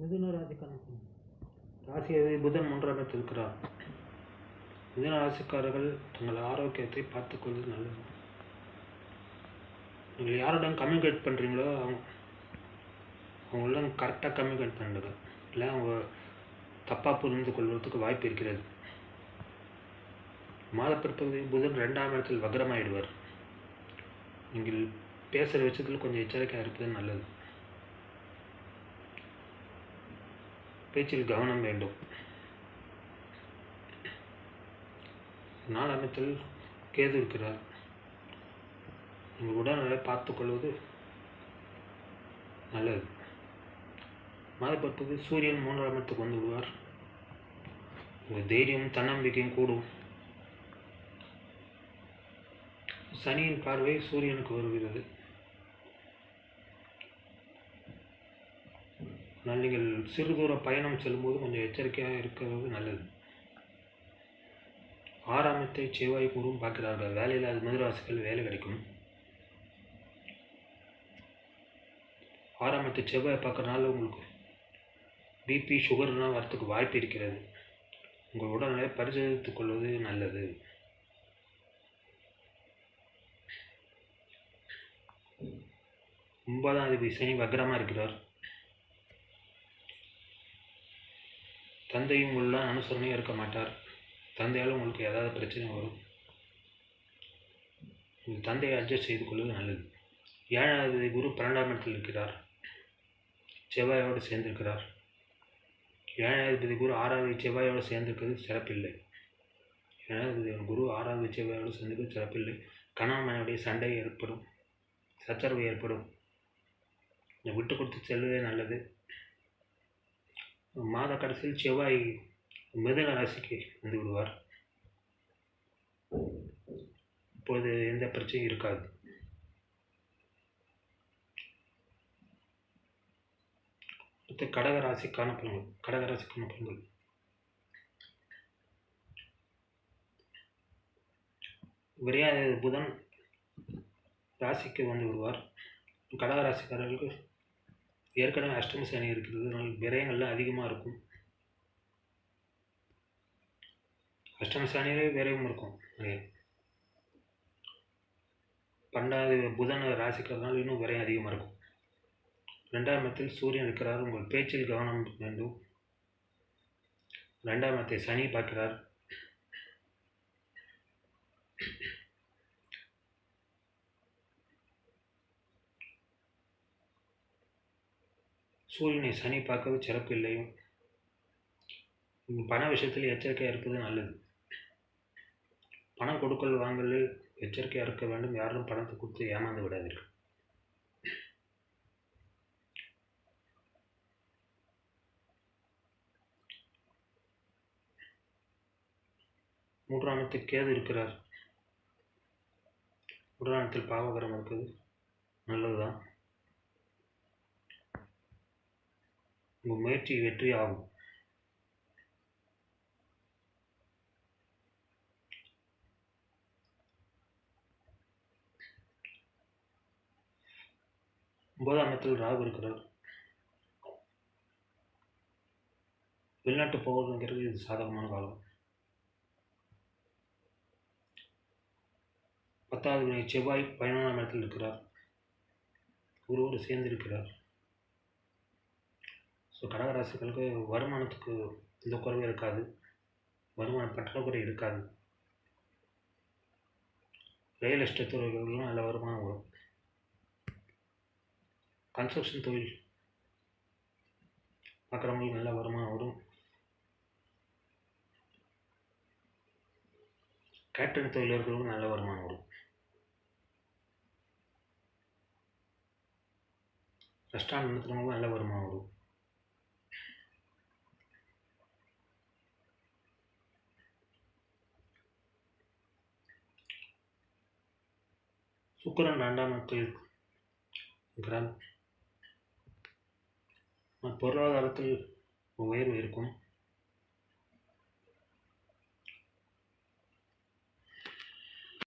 மிதுன ராசிக்காரன் ராசியை புதன் மூன்றாம் இடத்தில் இருக்கிறார் மிதுன ராசிக்காரர்கள் தங்கள் ஆரோக்கியத்தை பார்த்துக்கொள்வது நல்லது. நீங்கள் யாருடன் கம்யூனிகேட் பண்ணுறீங்களோ அவங்க அவங்களெலாம் கரெக்டாக கம்யூனிகேட் பண்ணுங்க இல்லை அவங்க தப்பாக புரிந்து கொள்வதற்கு வாய்ப்பு இருக்கிறது. மாத புதன் ரெண்டாம் இடத்தில் வக்ரமாயிடுவார். நீங்கள் பேசுகிற விஷயத்தில் கொஞ்சம் எச்சரிக்கையாக இருப்பது நல்லது. பேச்சில் கவனம் வேண்டும். நாலமைத்தில் கேது இருக்கிறார். உங்கள் உடல்நிலை பார்த்துக்கொள்வது நல்லது. மாதப்பற்பது சூரியன் மூன்றாம் இடத்துக்கு வந்து விடுவார். உங்கள் தைரியம் தன்னம்பிக்கையும் கூடும். சனியின் பார்வை சூரியனுக்கு வருகிறது. ஆனால் நீங்கள் சிறு தூர பயணம் செல்லும்போது கொஞ்சம் எச்சரிக்கையாக இருக்கிறது நல்லது. ஆறாமத்தை செவ்வாய் கூறும் பார்க்கிறார்கள். வேலையில் அது வேலை கிடைக்கும். ஆறாமத்தை செவ்வாய் பார்க்கறனால உங்களுக்கு பிபி சுகர்லாம் வரத்துக்கு வாய்ப்பு இருக்கிறது. உங்கள் உடல்நிலை பரிசோதித்துக் கொள்வது நல்லது. ஒன்பதாம் தேதி சனி வக்ரமாக இருக்கிறார். தந்தையும் உள்ள அனுசரணையும் இருக்க மாட்டார். தந்தையால் உங்களுக்கு ஏதாவது பிரச்சனை வரும். உங்கள் தந்தையை அட்ஜஸ்ட் செய்து கொள்வது நல்லது. ஏழாவது குரு பன்னெண்டாம் இடத்தில் இருக்கிறார். செவ்வாயோடு சேர்ந்திருக்கிறார். ஏழாவது குரு ஆறாவது செவ்வாயோடு சேர்ந்திருக்கிறது சிறப்பில்லை. ஏழாவது குரு ஆறாவது செவ்வாயோடு சேர்ந்திருக்கிறது சிறப்பில்லை. கணவனுடைய சண்டை ஏற்படும். சச்சரவு ஏற்படும். கொஞ்சம் விட்டு கொடுத்து செல்வதே நல்லது. மாத கடைசியில் செவ்வாய் மிதன ராசிக்கு வந்து விடுவார். இப்பொழுது எந்த பிரச்சனையும் இருக்காது. அடுத்து கடக ராசிக்கான பலன்கள் கடகராசிக்கான பலன்கள். விரையாத புதன் ராசிக்கு வந்து விடுவார். கடக ராசிக்காரர்களுக்கு ஏற்கனவே அஷ்டம சனி இருக்கிறது அதனால் விரயங்கள்லாம் அதிகமாக இருக்கும். அஷ்டம சனியிலே விரயம் இருக்கும். நிறைய. பன்னெண்டாவது புதன் ராசிக்கிறதுனால இன்னும் விரயம் அதிகமாக இருக்கும். ரெண்டாம் இடத்தில் சூரியன் இருக்கிறார். உங்கள் பேச்சில் கவனம் வேண்டும். ரெண்டாம் இடத்தை சனி பார்க்கிறார். சூரியனை சனி பார்க்கவே சிறப்பு இல்லையோ? பண விஷயத்தில் எச்சரிக்கையாக இருப்பது நல்லது. பணம் கொடுக்கல் வாங்கலில் எச்சரிக்கையாக இருக்க வேண்டும். யாரும் பணத்தை கொடுத்து ஏமாந்து விடாதீர்கள். மூன்றாமத்தில் கேது இருக்கிறார். மூன்றாமத்தில் பாவகரம் இருக்குது. நல்லதுதான். உங்கள் முயற்சி வெற்றி ஆகும். ஒன்பதாம் இடத்தில் ராகு இருக்கிறார். வெளிநாட்டு போகிறதுங்கிறது இது சாதகமான காலம். பத்தாவது செவ்வாய் பதினொன்றாம் இடத்தில் இருக்கிறார். குருவோடு சேர்ந்து இருக்கிறார் ஸோ கடகராசிகளுக்கு வருமானத்துக்கு எந்த குறைவும் இருக்காது. வருமான பற்றாக்குறை இருக்காது. ரியல் எஸ்டேட் துறைகளிலும் நல்ல வருமானம் வரும். கன்ஸ்ட்ரக்ஷன் தொழில் பார்க்குறவங்களுக்கு நல்ல வருமானம் வரும். கேட்டரிங் தொழில் இருக்கிறவங்களுக்கு நல்ல வருமானம் வரும். ரெஸ்டாரண்ட் நடத்துகிறவங்களுக்கும் நல்ல வருமானம் வரும். சுக்கரன் ரெண்டாம் இடத்தில் இருக்கிறார். பொருளாதாரத்தில் உயர்வு இருக்கும்.